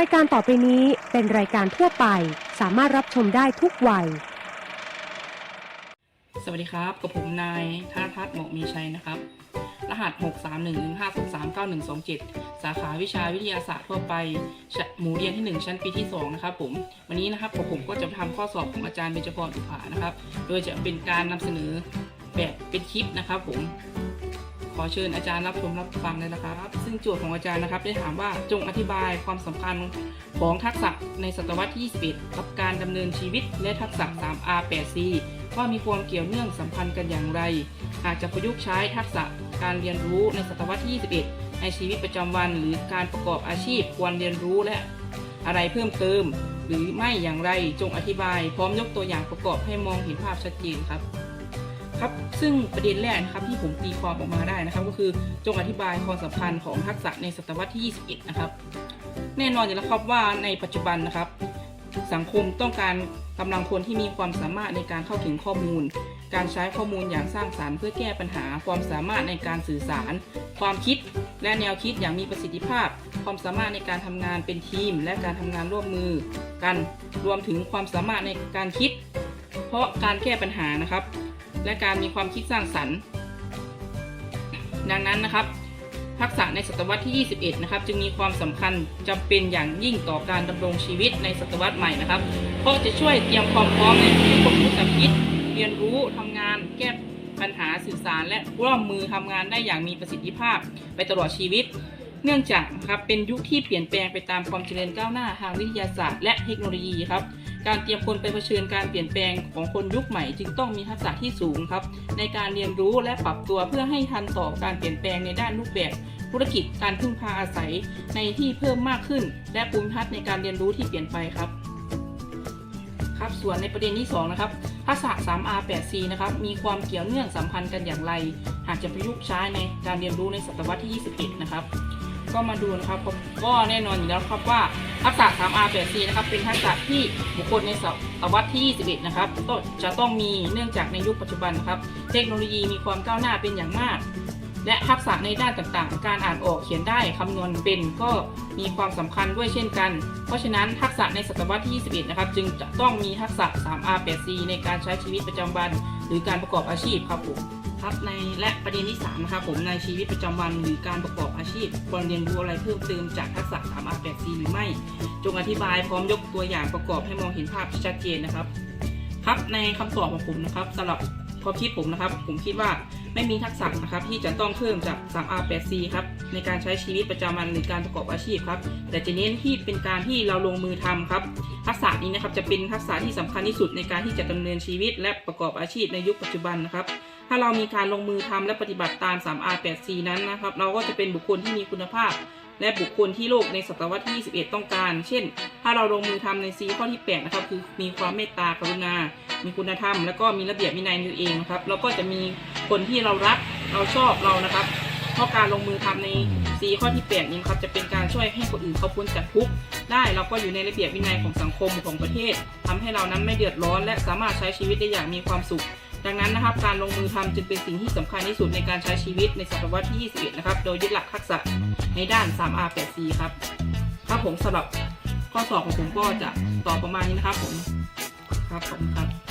รายการต่อไปนี้เป็นรายการทั่วไป สามารถรับชมได้ทุกวัย สวัสดีครับกับผมนายธนทัศน์หมอกมีชัยนะครับ รหัส 6 3 1 1 5 2 3 9 1 2 7 สาขาวิชาวิทยาศาสตร์ทั่วไป หมู่เรียนที่ 1 ชั้นปีที่ 2 นะครับผม วันนี้นะครับผมก็จะทำข้อสอบของอาจารย์เบญจพรอุภานะครับ โดยจะเป็นการนำเสนอแบบเป็นคลิปนะครับผม อเชิญอาจารย์รับชมรับฟังเลยนะครับ ซึ่งโจทย์ของอาจารย์นะครับได้ถามว่าจงอธิบายความสำคัญของทักษะในศตวรรษที่ 21 กับการดำเนินชีวิตและทักษะ 3R 8C ว่ามีความเกี่ยวเนื่องสัมพันธ์กันอย่างไรหากจะประยุกต์ใช้ทักษะการเรียนรู้ในศตวรรษที่ 21 ในชีวิตประจำวัน หรือการประกอบอาชีพควรเรียนรู้และอะไรเพิ่มเติม หรือไม่อย่างไรจงอธิบายพร้อมยกตัวอย่างประกอบให้มองเห็นภาพชัดเจนครับ ครับ ซึ่งประเด็นแรกนะครับที่ผมตีความออกมาได้นะครับ ก็คือจงอธิบายความสัมพันธ์ของทักษะในศตวรรษที่ 21 นะครับ แน่นอนอยู่แล้วครับว่าในปัจจุบันนะครับ สังคมต้องการกำลังคนที่มีความสามารถในการเข้าถึงข้อมูล การใช้ข้อมูลอย่างสร้างสารรค์เพื่อแก้ปัญหา ความสามารถในการสื่อสาร ความคิดและแนวคิดอย่างมีประสิทธิภาพ ความสามารถในการทำงานเป็นทีม และการทำงานร่วมมือกัน รวมถึงความสามารถในการคิด เพราะการแก้ปัญหานะครับ และการมีความคิดสร้างสรรค์ ดังนั้นนะครับ ทักษะในศตวรรษที่ 21 นะครับ จึงมีความสำคัญจำเป็นอย่างยิ่งต่อการดำรงชีวิตในศตวรรษใหม่นะครับ เพราะจะช่วยเตรียมความพร้อมในให้คนรู้จักคิด เรียนรู้ทำงาน แก้ปัญหาสื่อสาร และร่วมมือทำงานได้อย่างมีประสิทธิภาพไปตลอดชีวิต เนื่องจากครับเป็นยุคที่เปลี่ยนแปลงไปตามความเจริญก้าวหน้าทางวิทยาศาสตร์และเทคโนโลยีครับ การเตรียมคนไปเผชิญการเปลี่ยนแปลงของคนยุคใหม่ จึงต้องมีทักษะที่สูงครับ ในการเรียนรู้และปรับตัวเพื่อให้ทันต่อการเปลี่ยนแปลงในด้านรูปแบบ ธุรกิจการพึ่งพาอาศัยในที่เพิ่มมากขึ้น และภูมิทัศน์ในการเรียนรู้ที่เปลี่ยนไปครับครับส่วนในประเด็นที่ 2 นะครับ ทักษะ 3R 8C นะครับ มีความเกี่ยวเนื่องสัมพันธ์กันอย่างไร หากจะประยุกต์ใช้ในการเรียนรู้ในศตวรรษที่ 21 นะครับ ก็มาดูนะครับก็แน่นอนอยู่แล้วครับว่าทักษะ 3R 8C นะครับเป็นทักษะที่บุคคลในศตวรรษที่ 21 นะครับจะต้องมีเนื่องจากในยุคปัจจุบันนะครับ เทคโนโลยีมีความก้าวหน้าเป็นอย่างมาก และทักษะในด้านต่างๆ การอ่านออกเขียนได้คำนวณเป็นก็มีความสำคัญด้วยเช่นกัน เพราะฉะนั้นทักษะในศตวรรษที่ 21 นะครับ จึงจะต้องมีทักษะ 3R 8C ในการใช้ชีวิตประจำวัน หรือการประกอบอาชีพครับผม ครับในและประเด็นที่3นะครับผมในชีวิตประจำวันหรือการประกอบอาชีพควรเรียนรู้อะไรเพิ่มเติมจากทักษะ 3R 8C หรือไม่ จงอธิบายพร้อมยกตัวอย่างประกอบให้มองเห็นภาพชัดเจนนะครับ ครับในคำตอบของผมนะครับสำหรับความคิดผมนะครับ ผมคิดว่าไม่มีทักษะนะครับที่จะต้องเพิ่มจาก 3R 8C ครับในการใช้ชีวิตประจำวันหรือการประกอบอาชีพครับ แต่จะเน้นที่เป็นการที่เราลงมือทำครับ ทักษะนี้นะครับจะเป็นทักษะที่สำคัญที่สุดในการที่จะดำเนินชีวิตและประกอบอาชีพในยุคปัจจุบันนะครับ ถ้าเรามีการลงมือทำและปฏิบัติตาม 3R 8C นั้นนะครับ เราก็จะเป็นบุคคลที่มีคุณภาพ และบุคคลที่โลกในศตวรรษที่ 21 ต้องการ เช่น ถ้าเราลงมือทำใน C ข้อที่ 8 นะครับ คือมีความเมตตากรุณา มีคุณธรรม แล้วก็มีระเบียบวินัยตัวเองนะครับ เราก็จะมีคนที่เรารัก เราชอบเรานะครับ เพราะการลงมือทำใน C ข้อที่ 8 นี้ครับ จะเป็นการช่วยให้คนอื่นเขาพ้นจากทุกข์ได้เราก็อยู่ในระเบียบวินัยของสังคมของประเทศทำให้เรานั้นไม่เดือดร้อน และสามารถใช้ชีวิตได้อย่างมีความสุข ดังนั้นนะครับการลงมือทำจึงเป็นสิ่งที่สำคัญที่สุดในการใช้ชีวิตในศตวรรษที่ 21 นะครับ โดยยึดหลักทักษะในด้าน 3R 8C ครับครับผมสำหรับข้อสอบของผมก็จะตอบประมาณนี้นะครับผมครับผมครับ